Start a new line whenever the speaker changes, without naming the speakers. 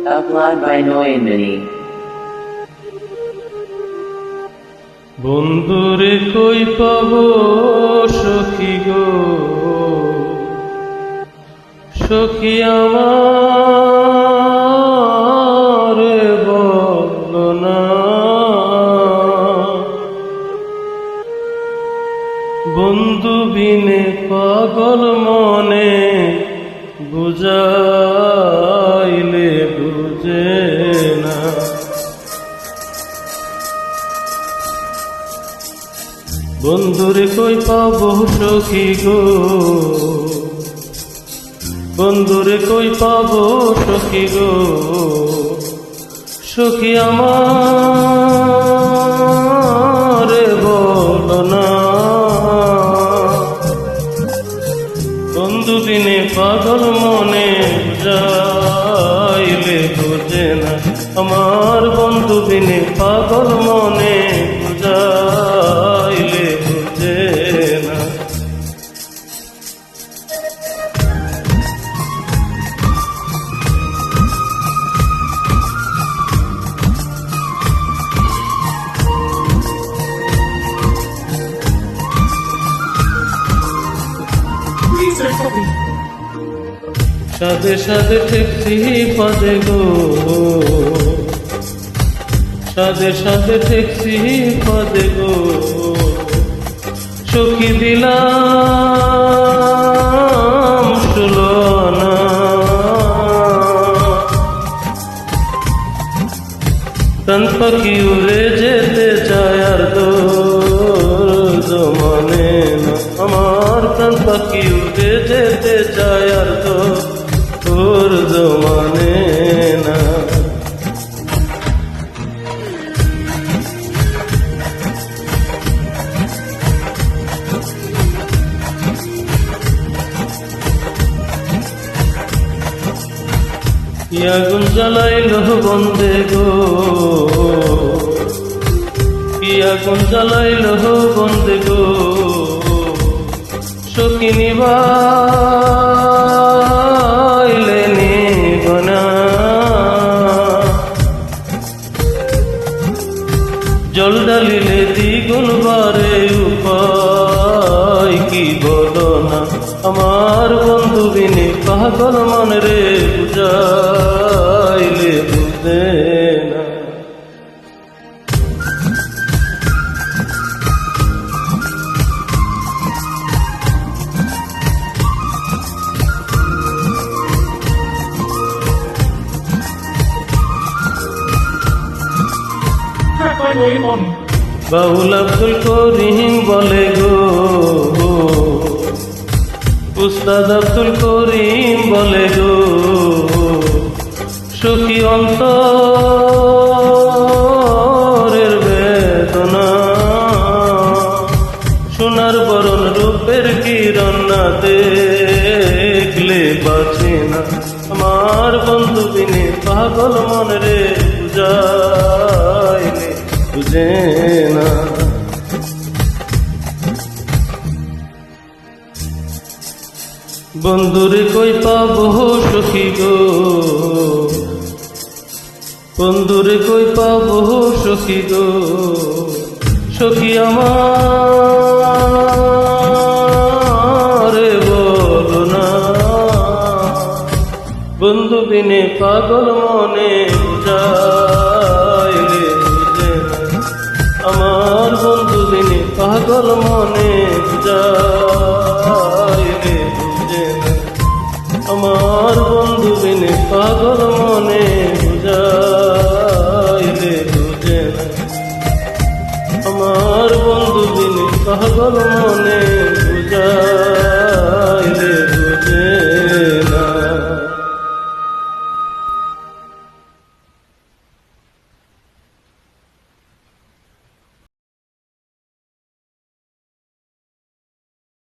Log by Noyan Mini.
বন্ধুরে কই পাব সখী গো সখী আমার বল না বন্ধু বিনে পাগল মনে বন্ধুরে কই পাবো সখী গো? বন্ধুরে কই পাবো সখী গো? সখী আমার বল না। বন্ধু দিনে পাগল মনে যাইলে বুঝে না। আমার বন্ধু দিনে পাগল সাদে সাদে ঠেকছি পদে গো। সাদে সাদে ঠেকছি পদে গো। সখী দিলাম সুলনা তন উড়ে যেতে চায় আর দোর জমানে না। আমার তন পাখি উড়ে যেতে চায় আর তোর জমানে না। কি আগুন জ্বালাইল বন্দে গো। কি আগুন জ্বালাইল বন্দে গো। সকিনি জল ডালিলে দ্বিগুণ বারে উপায় কি বলো না? আমার বন্ধু বিনে পাগল মন রে বুঝাইলে বাউল আব্দুল করিম বলে গো উস্তাদ আব্দুল করিম বলে গো সুখী অন্তরের বেদনা। সোনার বরণ রূপের কিরণ না দেখলে না। আমার বন্ধু বিনে পাগল মন রে বুঝাইলে বুঝে বন্ধুরে কই পাবো সখী গো? বন্ধুরে কই পাবো সখী গো? সখী আমার বল না। বন্ধু বিনে পাগল মনে বুঝাইলে পাগল মনে আমার বন্ধু বিনে পাগল মনে আমার বন্ধু বিনে পাগল মনে